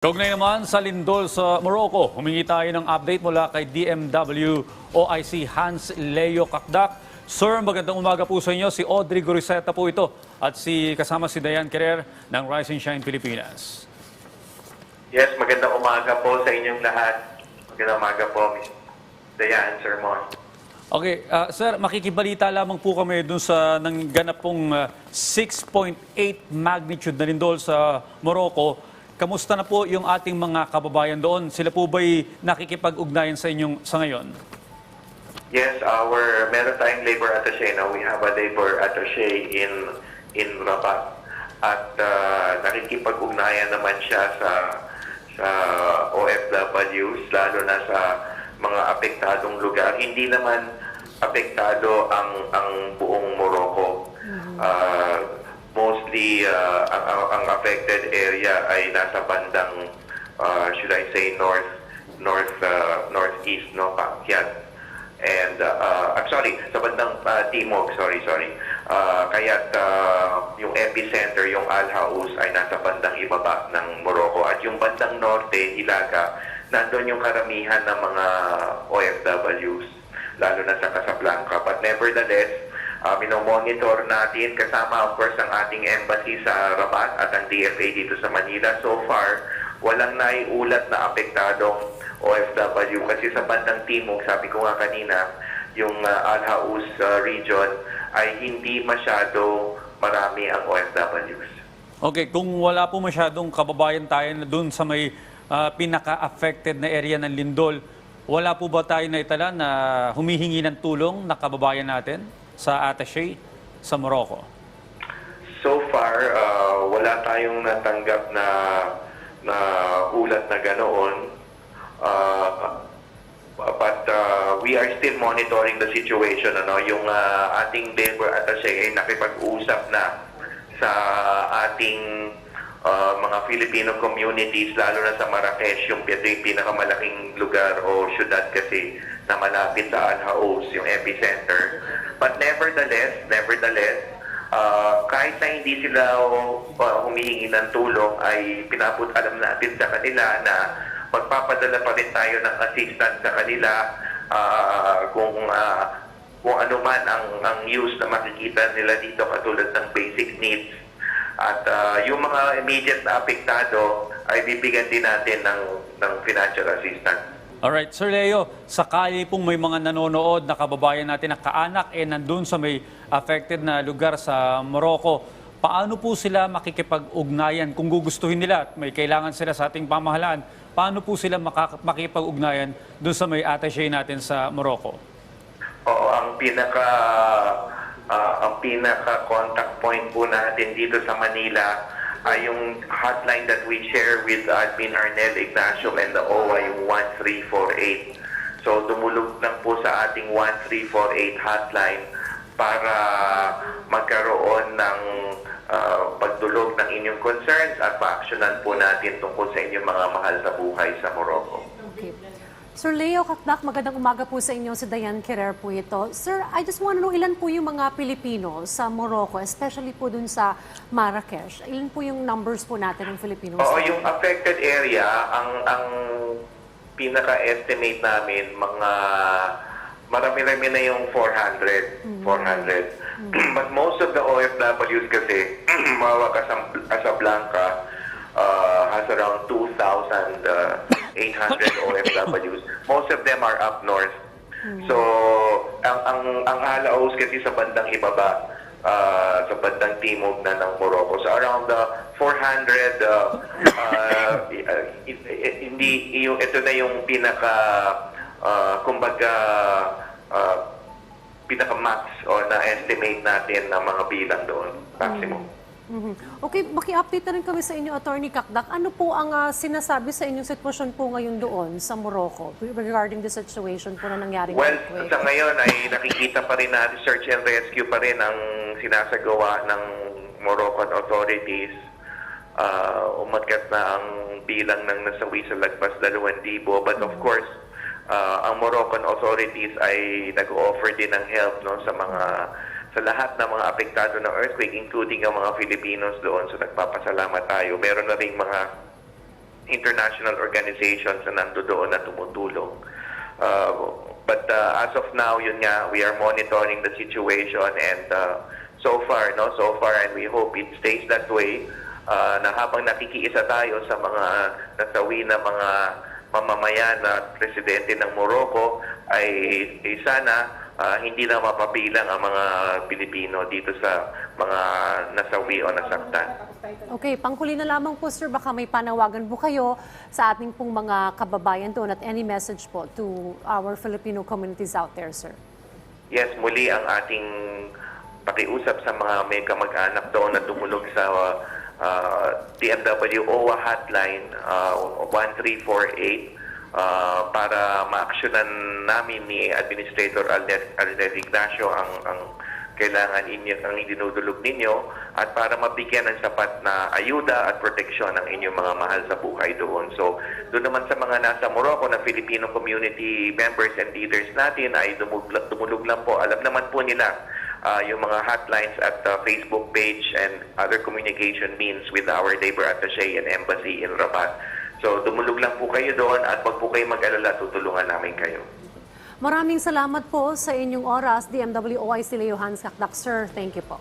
Kaugnay naman sa lindol sa Morocco, humingi tayo ng update mula kay DMW OIC Hans Leo Kakdak. Sir, magandang umaga po sa inyo. Si Audrey Goriseta po ito at si kasama si Diane Kerrer ng Rise and Shine Pilipinas. Yes, magandang umaga po sa inyong lahat. Magandang umaga po, Ms. Dayan, Sir Mon. Okay, ah, sir, makikibalita lamang po kami dun sa nangganap pong ah, 6.8 magnitude na lindol sa Morocco. Kamusta na po yung ating mga kababayan doon? Sila po ba'y nakikipag-ugnayan sa inyong sa ngayon? Yes, our meron tayong labor attaché now. We have a labor attaché in in Rabat. At uh, nakikipag-ugnayan naman siya sa sa OFWs, lalo na sa mga apektadong lugar. Hindi naman apektado ang ang buong Morocco. Uh, mostly uh, ang, ang, affected area ay nasa bandang uh, should I say north north uh, northeast no Pakyat and uh, uh, I'm sorry sa bandang uh, timog sorry sorry. Uh, kaya uh, yung epicenter yung Al Haus ay nasa bandang ibaba ng Morocco. At yung bandang norte Hilaga nandun yung karamihan ng mga OFWs lalo na sa Casablanca. But nevertheless uh, minomonitor natin kasama of course ang ating embassy sa Rabat at ang DFA dito sa Manila. So far, walang naiulat na apektadong OFW kasi sa bandang timog, sabi ko nga kanina, yung uh, Al Haus uh, region ay hindi masyado marami ang OFWs. Okay, kung wala po masyadong kababayan tayo na doon sa may ah, pinaka-affected na area ng Lindol, wala po ba tayo na itala na humihingi ng tulong na kababayan natin sa attaché sa Morocco? So far, uh, wala tayong natanggap na na ulat na ganoon. Uh, but uh, we are still monitoring the situation. Ano, yung uh, ating labor attaché ay nakipag-usap na sa ating uh, mga Filipino communities, lalo na sa Marrakesh, yung ito yung pinakamalaking lugar o syudad kasi na malapit sa Al Haus, yung epicenter. But nevertheless, nevertheless, uh, kahit na hindi sila uh, humihingi ng tulong, ay pinaput alam natin sa kanila na magpapadala pa rin tayo ng assistance sa kanila uh, kung uh, kung ano man ang, ang use na makikita nila dito katulad ng basic needs. At uh, yung mga immediate na apektado ay bibigyan din natin ng, ng financial assistance. Alright, Sir Leo, sakali pong may mga nanonood na kababayan natin na kaanak eh nandun sa may affected na lugar sa Morocco, paano po sila makikipag-ugnayan kung gugustuhin nila at may kailangan sila sa ating pamahalaan, paano po sila makikipag-ugnayan dun sa may attaché natin sa Morocco? Oo, ang pinaka ah, ang pinaka contact point po natin dito sa Manila ay yung hotline that we share with Admin Arnel Ignacio and the yung 1348. So dumulog lang po sa ating 1348 hotline para magkaroon ng ah, pagdulog ng inyong concerns at pa-actionan po natin tungkol sa inyong mga mahal sa buhay sa Morocco. Okay. Sir Leo Kakdak, magandang umaga po sa inyo. Si Diane Kerrer po ito. Sir, I just want to know, ilan po yung mga Pilipino sa Morocco, especially po dun sa Marrakesh? Ilan po yung numbers po natin ng Filipinos? Oo, yung affected area, ang ang pinaka-estimate namin, mga marami-rami na yung 400. 400. But most of the OFWs kasi, Mawa Casablanca uh, has around 2,800 OFWs. Most of them are up north. So, ang ang ang halaos kasi sa bandang ibaba, ah, sa bandang timog na ng Morocco. So around the 400 uh, uh, hindi yung ito na yung pinaka ah, kumbaga ah, pinaka max o na estimate natin na mga bilang doon maximum. Mhm. Okay, maki-update na rin kami sa inyo, Attorney Kakdak. Ano po ang ah, sinasabi sa inyong sitwasyon po ngayon doon sa Morocco regarding the situation po na nangyari Well, sa ngayon ay nakikita pa rin natin, search and rescue pa rin ang sinasagawa ng Moroccan authorities. Uh, umakyat na ang bilang ng nasawi sa lagpas 2,000. But of course, uh, ang Moroccan authorities ay nag-offer din ng help no, sa mga sa lahat ng mga apektado ng earthquake, including ang mga Filipinos doon. So nagpapasalamat tayo. Meron na rin mga international organizations na nando doon na tumutulong. Uh, but uh, as of now, yun nga, we are monitoring the situation and uh, so far, no, so far, and we hope it stays that way, uh, na habang nakikiisa tayo sa mga nasawi na mga mamamayan at presidente ng Morocco ay, ay sana ah, hindi na mapabilang ang mga Pilipino dito sa mga nasawi o nasaktan. Okay, pangkuli na lamang po sir, baka may panawagan po kayo sa ating pong mga kababayan doon at any message po to our Filipino communities out there, sir. Yes, muli ang ating pakiusap sa mga may kamag-anak doon na dumulog sa uh, DMW OWA hotline uh, 1348 uh, para ma-actionan namin ni Administrator Alder Ignacio ang, ang kailangan inyo, ang dinudulog ninyo at para mabigyan ng sapat na ayuda at proteksyon ng inyong mga mahal sa buhay doon. So, doon naman sa mga nasa Morocco na Filipino community members and leaders natin ay dumulog, dumulog lang po. Alam naman po nila ah, yung mga hotlines at ah, Facebook page and other communication means with our labor attaché and embassy in Rabat. So, dumulog lang po kayo doon at wag po kayo mag-alala, tutulungan namin kayo. Maraming salamat po sa inyong oras, DMW OIC Leo Hans Kakdak, sir. Thank you po.